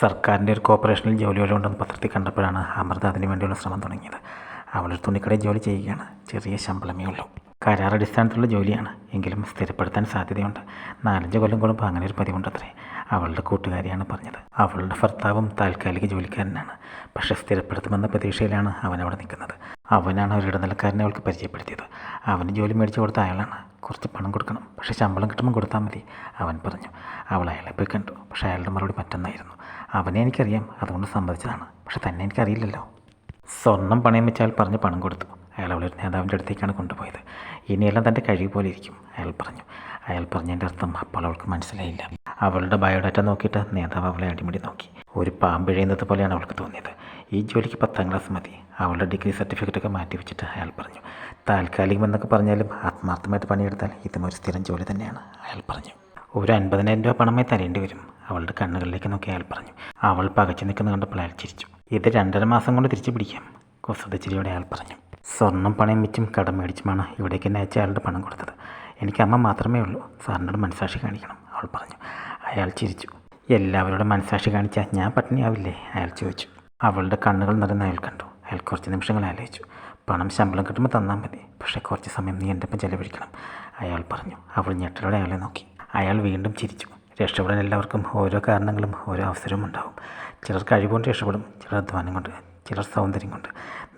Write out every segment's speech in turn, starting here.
സർക്കാരിന്റെ ഒരു കോപ്പറേഷനിൽ ജോലി വല്ലതുണ്ടെന്ന് പത്രത്തിൽ കണ്ടപ്പോഴാണ് അമൃത അതിനു വേണ്ടിയുള്ള ശ്രമം തുടങ്ങിയത്. അവളൊരു തുണിക്കടയിൽ ജോലി ചെയ്യുകയാണ്. ചെറിയ ശമ്പളമേ ഉള്ളൂ. കരാർ അടിസ്ഥാനത്തിലുള്ള ജോലിയാണ്. എങ്കിലും സ്ഥിരപ്പെടുത്താൻ സാധ്യതയുണ്ട്. നാലഞ്ച് കൊല്ലം കൂടുമ്പോൾ അങ്ങനെ ഒരു പതിവുണ്ടത്രേ. അവളുടെ കൂട്ടുകാരിയാണ് പറഞ്ഞത്. അവളുടെ ഭർത്താവും താൽക്കാലിക ജോലിക്കാരനാണ്. പക്ഷേ സ്ഥിരപ്പെടുത്തുമെന്ന പ്രതീക്ഷയിലാണ് അവൻ അവിടെ നിൽക്കുന്നത്. അവനാണ് ഒരു ഇടനിലക്കാരനെ അവൾക്ക് പരിചയപ്പെടുത്തിയത്. അവന് ജോലി മേടിച്ചു കൊടുത്ത അയാളാണ്. കുറച്ച് പണം കൊടുക്കണം. പക്ഷേ ശമ്പളം കിട്ടുമ്പോൾ കൊടുത്താൽ മതി അവൻ പറഞ്ഞു. അവൾ അയാളെ പോയി കണ്ടു. പക്ഷേ അയാളുടെ മറുപടി മറ്റൊന്നായിരുന്നു. അവനെ എനിക്കറിയാം. അതുകൊണ്ട് സമ്മതിച്ചതാണ്. പക്ഷേ തന്നെ എനിക്കറിയില്ലല്ലോ. സ്വർണം പണയം വെച്ചാൽ പറഞ്ഞ് പണം കൊടുത്തു. അയാൾ അവളൊരു നേതാവിന്റെ അടുത്തേക്കാണ് കൊണ്ടുപോയത്. ഇനിയെല്ലാം തന്റെ കഴിവ് പോലെ ഇരിക്കും അയാൾ പറഞ്ഞു. അയാൾ പറഞ്ഞതിന്റെ അർത്ഥം അപ്പോൾ അവൾക്ക് മനസ്സിലായില്ല. അവളുടെ ബയോഡാറ്റ നോക്കിയിട്ട് നേതാവ് അവളെ അടിമുടി നോക്കി. ഒരു പാമ്പിഴയുന്നത് പോലെയാണ് അവൾക്ക് തോന്നിയത്. ഈ ജോലിക്ക് പത്താം ക്ലാസ് മതി. അവളുടെ ഡിഗ്രി സർട്ടിഫിക്കറ്റൊക്കെ മാറ്റി വെച്ചിട്ട് അയാൾ പറഞ്ഞു. താൽക്കാലികം എന്നൊക്കെ പറഞ്ഞാലും ആത്മാർത്ഥമായിട്ട് പണിയെടുത്താൽ ഇതും ഒരു സ്ഥിരം ജോലി തന്നെയാണ് അയാൾ പറഞ്ഞു. ഒരു അൻപതിനായിരം രൂപ പണമായി തരേണ്ടി വരും അവളുടെ കണ്ണുകളിലേക്ക് നോക്കി അയാൾ പറഞ്ഞു. അവൾ പകച്ചു നിൽക്കുന്ന കണ്ടപ്പോൾ അയാൾ ചിരിച്ചു. ഇത് രണ്ടര മാസം കൊണ്ട് തിരിച്ചു പിടിക്കാം കൊസുതച്ചിരിയോടെ അയാൾ പറഞ്ഞു. സ്വർണം പണയം വെച്ചും കടം മേടിച്ചുമാണ് ഇവിടേക്ക് എന്നെ അയച്ച അയാളുടെ പണം കൊടുത്തത്. എനിക്ക് അമ്മ മാത്രമേ ഉള്ളൂ സാറിനോട് മനസാക്ഷി കാണിക്കണം അവൾ പറഞ്ഞു. അയാൾ ചിരിച്ചു. എല്ലാവരോടും മനസാക്ഷി കാണിച്ചാൽ ഞാൻ പട്ടിണിയാവില്ലേ? അയാൾ ചോദിച്ചു. അവളുടെ കണ്ണുകൾ നിറഞ്ഞ അയാൾ കണ്ടു. അയാൾ കുറച്ച് നിമിഷങ്ങൾ ആലോചിച്ചു. പണം ശമ്പളം കിട്ടുമ്പോൾ തന്നാൽ മതി. പക്ഷേ കുറച്ച് സമയം നീ എന്റെ ഒപ്പം ചെലവഴിക്കണം. അയാൾ പറഞ്ഞു. അവൾ ഞെട്ടലോടെ അയാളെ നോക്കി. അയാൾ വീണ്ടും ചിരിച്ചു. രക്ഷപ്പെടാൻ എല്ലാവർക്കും ഓരോ കാരണങ്ങളും ഓരോ അവസരവും ഉണ്ടാവും. ചിലർ കഴിവുകൊണ്ട് രക്ഷപ്പെടും. ചിലർ അധ്വാനം കൊണ്ട്. ചിലർ സൗന്ദര്യം കൊണ്ട്.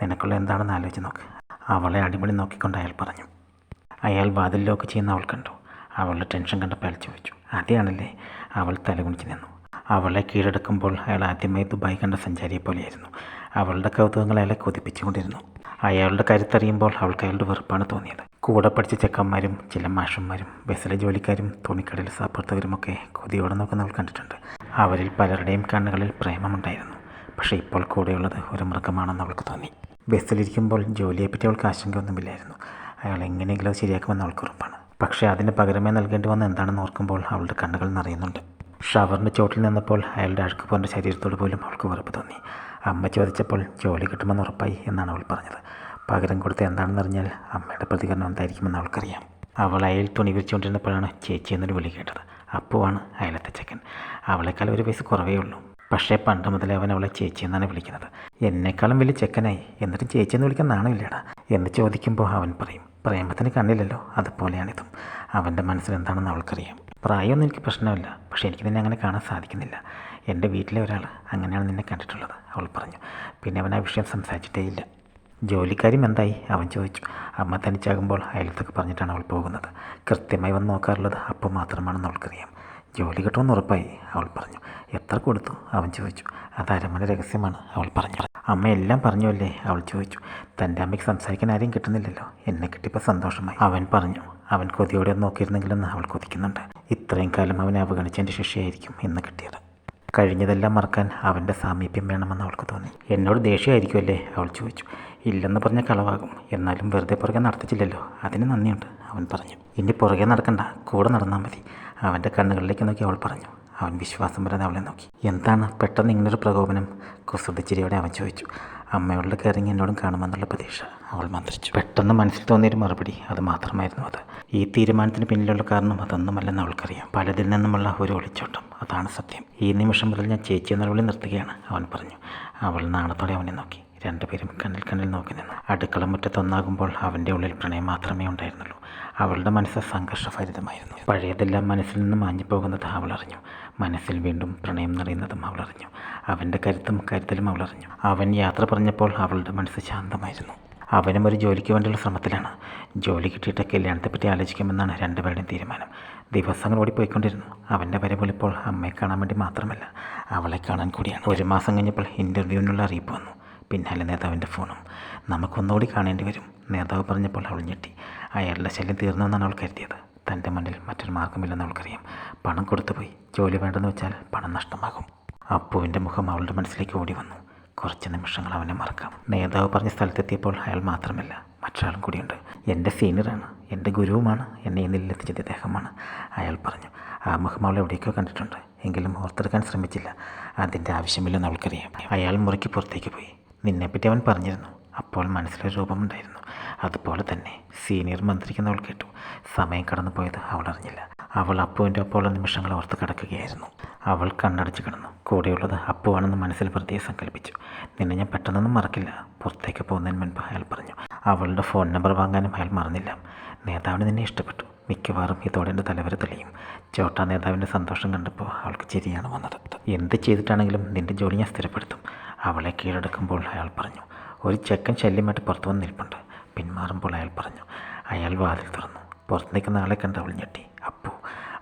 നിനക്കുള്ള എന്താണെന്ന് ആലോചിച്ച് നോക്ക്. അവളെ അടിപൊളി നോക്കിക്കൊണ്ട് അയാൾ പറഞ്ഞു. അയാൾ വാതിൽ ലോക്ക് ചെയ്യുന്ന അവൾ കണ്ടു. അവളുടെ ടെൻഷൻ കണ്ടപ്പോൾ അയാൾ ചോദിച്ചു. അതെയാണല്ലേ? അവൾ തലകുണിച്ച് നിന്നു. അവളെ കീഴടക്കുമ്പോൾ അയാൾ ആദ്യമായി ദുബായ് കണ്ട സഞ്ചാരിയെ പോലെയായിരുന്നു. അവളുടെ കൗതുകങ്ങൾ അയാളെ കൊതിപ്പിച്ചുകൊണ്ടിരുന്നു. അയാളുടെ കരുത്തറിയുമ്പോൾ അവൾക്ക് അയാളുടെ വെറുപ്പാണ് തോന്നിയത്. കൂടെ പഠിച്ച ചെക്കന്മാരും ചില മാഷന്മാരും ബസ്സിലെ ജോലിക്കാരും തുണിക്കടയിൽ സാപ്പുറത്തവരുമൊക്കെ കൊതിയോടെ നോക്കുന്നവൾ കണ്ടിട്ടുണ്ട്. അവരിൽ പലരുടെയും കണ്ണുകളിൽ പ്രേമമുണ്ടായിരുന്നു. പക്ഷേ ഇപ്പോൾ കൂടെയുള്ളത് ഒരു മൃഗമാണെന്ന് അവൾക്ക് തോന്നി. ബസ്സിലിരിക്കുമ്പോൾ ജോലിയെപ്പറ്റി അവൾക്ക് ആശങ്കയൊന്നുമില്ലായിരുന്നു. അയാൾ എങ്ങനെയെങ്കിലും ശരിയാക്കുമെന്ന് അവൾക്ക് ഉറപ്പാണ്. പക്ഷേ അതിന് പകരമേ നൽകേണ്ടി വന്ന എന്താണെന്ന് ഓർക്കുമ്പോൾ അവളുടെ കണ്ണുകൾ നിറയുന്നുണ്ട്. ഷവറിന്റെ ചോട്ടിൽ നിന്നപ്പോൾ അയാളുടെ അഴുക്ക് പോകേണ്ട ശരീരത്തോട് പോലും അവൾക്ക് വെറുപ്പ് തോന്നി. അമ്മ ചോദിച്ചപ്പോൾ ജോലി കിട്ടുമെന്ന് ഉറപ്പായി എന്നാണ് അവൾ പറഞ്ഞത്. പകരം കൊടുത്ത് എന്താണെന്ന് അറിഞ്ഞാൽ അമ്മയുടെ പ്രതികരണം എന്തായിരിക്കുമെന്ന് അവൾക്കറിയാം. അവൾ അയൽ തുണി വിരിച്ചുകൊണ്ടിരുന്നപ്പോഴാണ് ചേച്ചി എന്നൊരു വിളി കേട്ടത്. അപ്പുവാണ് അയലത്തെ ചെക്കൻ. അവളെക്കാൾ ഒരു പൈസ കുറവേ ഉള്ളൂ. പക്ഷേ പണ്ട് മുതലേ അവൻ അവളെ ചേച്ചി എന്നാണ് വിളിക്കുന്നത്. എന്നെക്കാളും വലിയ ചെക്കനായി. എന്നിട്ട് ചേച്ചി എന്ന് വിളിക്കാൻ നാണമില്ലടാ. എന്ന് ചോദിക്കുമ്പോൾ അവൻ പറയും പ്രേമത്തിന് കണ്ണില്ലല്ലോ. അതുപോലെയാണിതും. അവന്റെ മനസ്സിൽ എന്താണെന്ന് അവൾക്കറിയാം. പ്രായമൊന്നും എനിക്ക് പ്രശ്നമില്ല. പക്ഷേ എനിക്ക് നിന്നെ അങ്ങനെ കാണാൻ സാധിക്കുന്നില്ല. എന്റെ വീട്ടിലെ ഒരാൾ അങ്ങനെയാണ് നിന്നെ കണ്ടിട്ടുള്ളത് അവൾ പറഞ്ഞു. പിന്നെ അവൻ ആ വിഷയം സംസാരിച്ചിട്ടേ ഇല്ല. ജോലിക്കാരും എന്തായി? അവൻ ചോദിച്ചു. അമ്മ തനിച്ചാകുമ്പോൾ അയലത്തൊക്കെ പറഞ്ഞിട്ടാണ് അവൾ പോകുന്നത്. കൃത്യമായി വന്ന് നോക്കാറുള്ളത് അപ്പം മാത്രമാണെന്ന് അവൾക്കറിയാം. ജോലി കിട്ടുമെന്ന് ഉറപ്പായി അവൾ പറഞ്ഞു. എത്ര കൊടുത്തു? അവൻ ചോദിച്ചു. അത് അരമന രഹസ്യമാണ് അവൾ പറഞ്ഞു. അമ്മ എല്ലാം പറഞ്ഞു അല്ലേ അവൾ ചോദിച്ചു. തന്റെ അമ്മയ്ക്ക് സംസാരിക്കാൻ ആരെയും കിട്ടുന്നില്ലല്ലോ. എന്നെ കിട്ടിയപ്പോൾ സന്തോഷമായി. അവൻ പറഞ്ഞു. അവൻ കൊതിയോടെ നോക്കിയിരുന്നെങ്കിലെന്ന് അവൾ കൊതിക്കുന്നുണ്ട്. ഇത്രയും കാലം അവനെ അവഗണിച്ചതിന്റെ ശിക്ഷയായിരിക്കും ഇന്ന് കിട്ടിയത്. കഴിഞ്ഞതെല്ലാം മറക്കാൻ അവന്റെ സാമീപ്യം വേണമെന്ന് അവൾക്ക് തോന്നി. എന്നോട് ദേഷ്യമായിരിക്കുമല്ലേ? അവൾ ചോദിച്ചു. ഇല്ലെന്ന് പറഞ്ഞ കളവാകും. എന്നാലും വെറുതെ പുറകെ നടത്തിച്ചില്ലല്ലോ. അതിന് നന്ദിയുണ്ട് അവൻ പറഞ്ഞു. ഇനി പുറകെ നടക്കണ്ട. കൂടെ നടന്നാൽ മതി. അവന്റെ കണ്ണുകളിലേക്ക് നോക്കി അവൾ പറഞ്ഞു. അവൻ വിശ്വാസം വരാതെ അവളെ നോക്കി. എന്താണ്? പെട്ടെന്ന് ഇങ്ങനൊരു പ്രകോപനം? കുസൃതിച്ചിരിയോടെ അവൻ ചോദിച്ചു. അമ്മയോടുള്ള കയറിങ് എന്നോടും കാണുമെന്നുള്ള പ്രതീക്ഷ അവൾ മന്ത്രിച്ചു. പെട്ടെന്ന് മനസ്സിൽ തോന്നിയൊരു മറുപടി അത് മാത്രമായിരുന്നു അത്. ഈ തീരുമാനത്തിന് പിന്നിലുള്ള കാരണം അതൊന്നുമല്ലെന്ന് അവൾക്കറിയാം. പലതിൽ നിന്നുമുള്ള ഒരു ഒളിച്ചോട്ടം. അതാണ് സത്യം. ഈ നിമിഷം മുതൽ ഞാൻ ചേച്ചി എന്ന വിളി നിർത്തുകയാണ് അവൻ പറഞ്ഞു. അവൾ നാണത്തോടെ അവനെ നോക്കി. രണ്ടുപേരും കണ്ണിൽ കണ്ണിൽ നോക്കി നിന്നു. അടുക്കള മുറ്റത്തൊന്നാകുമ്പോൾ അവന്റെ ഉള്ളിൽ പ്രണയം മാത്രമേ ഉണ്ടായിരുന്നുള്ളൂ. അവളുടെ മനസ്സ് സംഘർഷഭരിതമായിരുന്നു. പഴയതെല്ലാം മനസ്സിൽ നിന്ന് മാഞ്ഞു പോകുന്നത് അവൾ അറിഞ്ഞു മനസ്സിൽ വീണ്ടും പ്രണയം നിറയുന്നതും അവൾ അറിഞ്ഞു അവന്റെ കരുത്തും കരുത്തലും അവൾ അറിഞ്ഞു അവൻ യാത്ര പറഞ്ഞപ്പോൾ അവളുടെ മനസ്സ് ശാന്തമായിരുന്നു. അവനും ഒരു ജോലിക്ക് വേണ്ടിയുള്ള ശ്രമത്തിലാണ്. ജോലി കിട്ടിയിട്ട് കല്യാണത്തെപ്പറ്റി ആലോചിക്കുമെന്നാണ് രണ്ടുപേരുടെയും തീരുമാനം. ദിവസങ്ങൾ ഓടിപ്പോയിക്കൊണ്ടിരുന്നു. അവന്റെ വരവുകൾ ഇപ്പോൾ അമ്മയെ കാണാൻ വേണ്ടി മാത്രമല്ല അവളെ കാണാൻ കൂടിയാണ്. ഒരു മാസം കഴിഞ്ഞപ്പോൾ ഇന്റർവ്യൂവിനുള്ള അറിയിപ്പ് വന്നു. പിന്നാലെ നേതാവിന്റെ ഫോണും. നമുക്കൊന്നുകൂടി കാണേണ്ടി വരും. നേതാവ് പറഞ്ഞപ്പോൾ അവൾ ഞെട്ടി. അയാളുടെ ശല്യം തീർന്നുവെന്നാണ് അവൾ കരുതിയത്. തന്റെ മുന്നിൽ മറ്റൊരു മാർഗമില്ലെന്ന് അവൾക്കറിയാം. പണം കൊടുത്തുപോയി ജോലി വേണ്ടെന്ന് വെച്ചാൽ പണം നഷ്ടമാകും. അപ്പുവിന്റെ മുഖം അവളുടെ മനസ്സിലേക്ക് ഓടി വന്നു. കുറച്ച് നിമിഷങ്ങൾ അവനെ മറക്കാം. നേതാവ് പറഞ്ഞ സ്ഥലത്തെത്തിയപ്പോൾ അയാൾ മാത്രമല്ല മറ്റൊരാളും കൂടിയുണ്ട്. എന്റെ സീനിയറാണ് എന്റെ ഗുരുവുമാണ് എന്നെ ഈ നിലയിലെത്തിച്ചത് ഇദ്ദേഹമാണ് അയാൾ പറഞ്ഞു. ആ മുഖം അവൾ എവിടേക്കോ കണ്ടിട്ടുണ്ട്. എങ്കിലും ഓർത്തെടുക്കാൻ ശ്രമിച്ചില്ല. അതിന്റെ ആവശ്യമില്ലെന്ന് അവൾക്കറിയാം. അയാൾ മുറിക്ക് പുറത്തേക്ക് പോയി. നിന്നെപ്പറ്റി അവൻ പറഞ്ഞിരുന്നു. അപ്പോൾ മനസ്സിലൊരു രൂപമുണ്ടായിരുന്നു. അതുപോലെ തന്നെ സീനിയർ മന്ത്രിക്കുന്നവൾ കേട്ടു. സമയം കടന്നു പോയത് അവൾ അറിഞ്ഞില്ല. അവൾ അപ്പുവിന്റെ ഒപ്പമുള്ള നിമിഷങ്ങൾ ഓർത്ത് കിടക്കുകയായിരുന്നു. അവൾ കണ്ണടച്ച് കിടന്നു. കൂടെയുള്ളത് അപ്പുവാണെന്ന് മനസ്സിൽ വെറുതെ സങ്കല്പിച്ചു നിന്നെ ഞാൻ പെട്ടെന്നൊന്നും മറക്കില്ല. പുറത്തേക്ക് പോകുന്നതിന് മുൻപ് അയാൾ പറഞ്ഞു. അവളുടെ ഫോൺ നമ്പർ വാങ്ങാനും അയാൾ മറന്നില്ല. നേതാവിന് നിന്നെ ഇഷ്ടപ്പെട്ടു. മിക്കവാറും ഇതോടെ എന്റെ തലവര തെളിയും. ചോട്ടാ നേതാവിന്റെ സന്തോഷം കണ്ടപ്പോൾ അവൾക്ക് ചിരിയാണ് വന്നത്. എന്ത് ചെയ്തിട്ടാണെങ്കിലും നിന്റെ ജോലി ഞാൻ സ്ഥിരപ്പെടുത്തും. അവളെ കീഴടക്കുമ്പോൾ അയാൾ പറഞ്ഞു. ഒരു ചെക്കൻ ശല്യമായിട്ട് പുറത്തു വന്ന് നിൽപ്പുണ്ട്. പിന്മാറുമ്പോൾ അയാൾ പറഞ്ഞു അയാൾ വാതിൽ തുറന്നു. പുറത്ത് നിൽക്കുന്ന ആളെ കണ്ട് അവൾ ഞെട്ടി. അപ്പു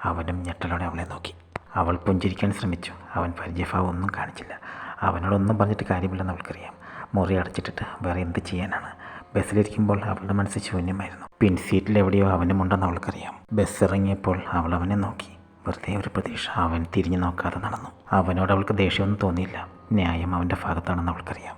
അവനും ഞെട്ടലോടെ അവളെ നോക്കി. അവൾ പുഞ്ചിരിക്കാൻ ശ്രമിച്ചു. അവൻ പരിചയഭാവം ഒന്നും കാണിച്ചില്ല. അവനോടൊന്നും പറഞ്ഞിട്ട് കാര്യമില്ലെന്ന് അവൾക്കറിയാം. മുറി അടച്ചിട്ടിട്ട് വേറെ എന്ത് ചെയ്യാനാണ്? ബസ്സിലിരിക്കുമ്പോൾ അവളുടെ മനസ്സ് ശൂന്യമായിരുന്നു. പിൻസീറ്റിൽ എവിടെയോ അവനും ഉണ്ടെന്ന് അവൾക്കറിയാം. ബസ് ഇറങ്ങിയപ്പോൾ അവൾ അവനെ നോക്കി. വെറുതെ ഒരു പ്രതീക്ഷ. അവൻ തിരിഞ്ഞു നോക്കാതെ നടന്നു. അവനോട് അവൾക്ക് ദേഷ്യമൊന്നും തോന്നിയില്ല. ന്യായം അവന്റെ ഭാഗത്താണെന്ന് അവൾക്കറിയാം.